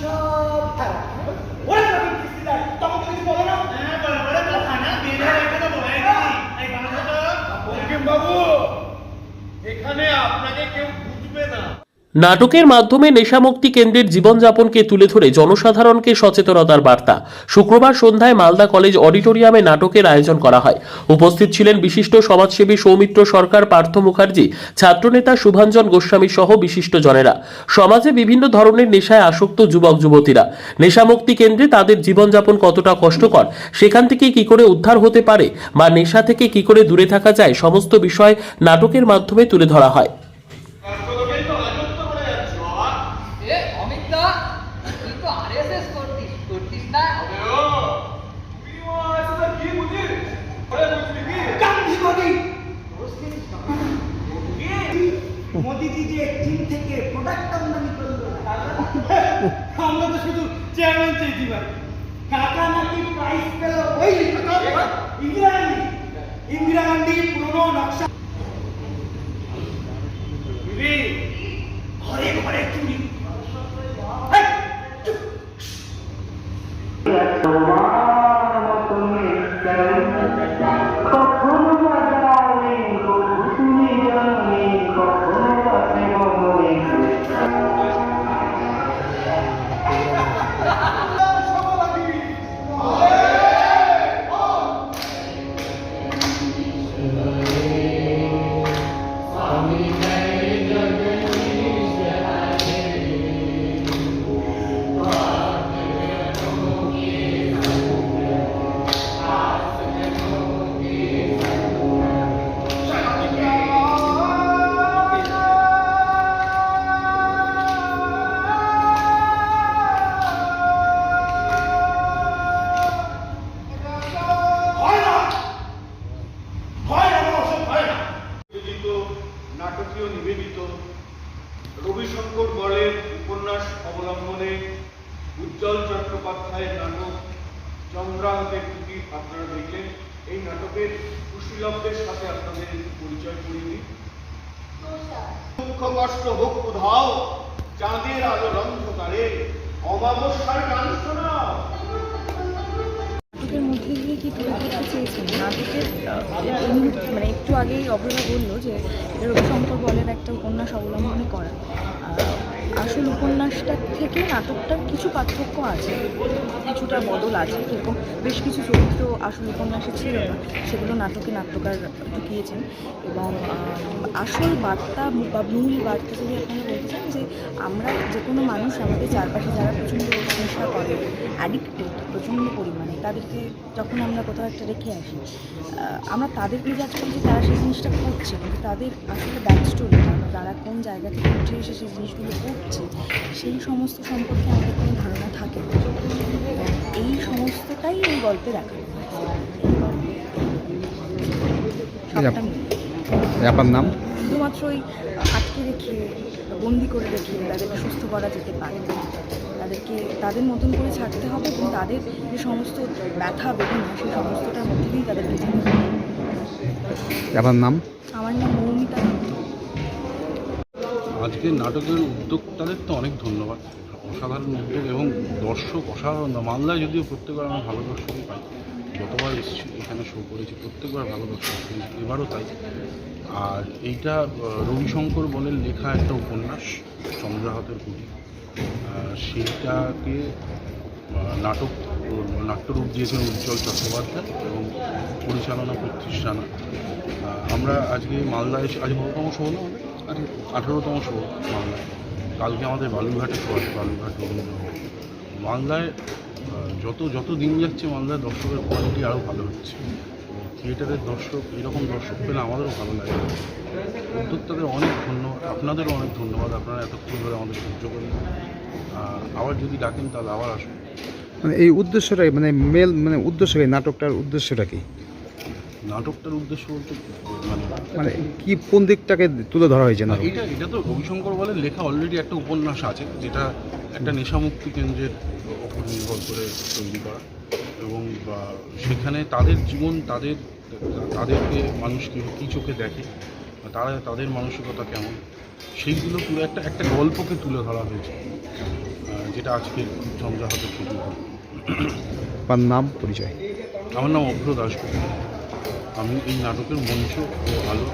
show. নাটকের মাধ্যমে নেশামুক্তি কেন্দ্রের জীবনযাপনকে তুলে ধরে জনসাধারণকে সচেতনতার বার্তা। শুক্রবার সন্ধ্যায় মালদা কলেজ অডিটোরিয়ামে নাটকের আয়োজন করা হয়। উপস্থিত ছিলেন বিশিষ্ট সমাজসেবী সৌমিত্র সরকার, পার্থ মুখার্জি, ছাত্রনেতা শুভাঞ্জন গোস্বামী সহ বিশিষ্ট জনেরা সমাজে বিভিন্ন ধরনের নেশায় আসক্ত যুবক, যুবতীরা। নেশামুক্তি কেন্দ্রে তাদের জীবনযাপন কতটা কষ্টকর, সেখান থেকে কি করে উদ্ধার হতে পারে বা নেশা থেকে কি করে দূরে থাকা যায়, সমস্ত বিষয় নাটকের মাধ্যমে তুলে ধরা হয়। দা তুই তো আরএসএস করতিস করতিস না? মোদিজি যে চীন থেকে প্রোডাক্ট আমদানি করল। আমরা তো শুধু চেয়ারম্যান চেয়েছি ভাই। কাকা নাকি প্রাইস পেল ওই ইন্দিরা গান্ধী। ইন্দিরা গান্ধী পুরনো নকশা রবিশঙ্কর বলের উপন্যাস অবলম্বনে উজ্জ্বল চট্টোপাধ্যায়ের নাটক চন্দ্রাঙ্কের কুটির আপনারা দেখলেন এই নাটকের কুশীলবদের সাথে আপনাদের পরিচয় করিয়ে দিই। দুঃখ কষ্ট হোক উধাও চাঁদের আলো অন্ধকারে অমাবস্যার গান শোনাও। নাটকের মধ্যে দিয়ে কি তুলে ধরতে চেয়েছেন? নাটকের আহ, এই মুহূর্তে মানে একটু আগেই অভ্রা বলল যে এটা রবিশঙ্কর বলের একটা উপন্যাস অবলম্বনে করা। আসল উপন্যাসটার থেকে নাটকটার কিছু পার্থক্য আছে। কিছুটা বদল আছে এরকম বেশ কিছু চরিত্র আসল উপন্যাসে ছিল না। সেগুলো নাটকে নাট্যকার ঢুকিয়েছেন এবং আসল বার্তা বা মূল বার্তা যদি আপনারা বলতে চান যে আমরা যে কোনো মানুষ আমাদের চারপাশে যারা প্রচণ্ড নেশা করে অ্যাডিক্টেড প্রচণ্ড পরিমাণে তাদেরকে যখন আমরা কোথাও একটা রেখে আসি আমরা তাদেরকে জাজ করি যে তারা সেই জিনিসটা করছে কিন্তু তাদের আসলে ব্যাক স্টোরি তারা কোন জায়গা থেকে উঠে এসে সেই জিনিসগুলো করছে সেই সমস্ত সম্পর্কে আমাদের কোনো ধারণা থাকে এই সমস্তটাই এই গল্পে মিলে। আপনার নাম শুধুমাত্র ওই আটকে রেখে বন্দি করে রেখে তাদেরকে সুস্থ করা যেতে পারে। তাদেরকে তাদের মতন করে ছাড়তে হবে এবং তাদের যে সমস্ত ব্যথা বেদনা সেই সমস্তটার মধ্যে দিয়েই তাদেরকে যেতে হবে। আপনার নাম? আমার নাম মৌমিতা। আজকের নাটকের উদ্যোক্তাদের তো অনেক ধন্যবাদ। অসাধারণ উদ্যোগ এবং দর্শক অসাধারণ। মালদায় যদিও প্রত্যেকবার আমরা ভালো দর্শকই পাই যতবার এসেছি এখানে শো করেছি প্রত্যেকবার ভালো দর্শক পেয়েছি এবারও তাই। আর এইটা রবিশঙ্কর বলের লেখা একটা উপন্যাস চন্দ্রাহতের কুটি সেইটাকে নাটক নাট্যরূপ দিয়েছেন উজ্জ্বল চট্টোপাধ্যায় এবং পরিচালনা প্রতিষ্ঠান আমরা আজকে মালদায় আজ কততম শো হলো আমাদের আঠেরোতম শো মালদায়। কালকে আমাদের বালুরঘাটে শো আছে বালুরঘাট মালদায় যত যত দিন যাচ্ছে মালদায় দর্শকের কোয়ালিটি আরও ভালো হচ্ছে। থিয়েটারের দর্শক এরকম দর্শক পেলে আমাদেরও ভালো লাগে। উদ্যোক্তাদের অনেক ধন্যবাদ আপনাদেরও অনেক ধন্যবাদ। আপনারা এতক্ষণ ধরে আমাদের সহ্য করেন। আবার যদি ডাকেন তাহলে আবার আসুন। মানে এই উদ্দেশ্যটাই মানে মেল মানে উদ্দেশ্য নাটকটার উদ্দেশ্যটা কি? নাটকটার উদ্দেশ্য বলতে মানে মানে কি কোন দিকটাকে তুলে ধরা হয়েছে না এটা এটা তো রবিশঙ্কর বলে লেখা অলরেডি একটা উপন্যাস আছে যেটা একটা নেশামুক্তি কেন্দ্রের ওপর নির্ভর করে তৈরি করা। এবং সেখানে তাদের জীবন তাদের তাদেরকে মানুষ কী কী চোখে দেখে? তারা তাদের মানসিকতা কেমন? সেইগুলো পুরো একটা একটা গল্পকে তুলে ধরা হয়েছে যেটা আজকের ঝঞ্ঝাহতের ছবি আপনার নাম পরিচয়? আমার নাম অভ্র দাসগুপ্ত আমি এই নাটকের মঞ্চ ও আলো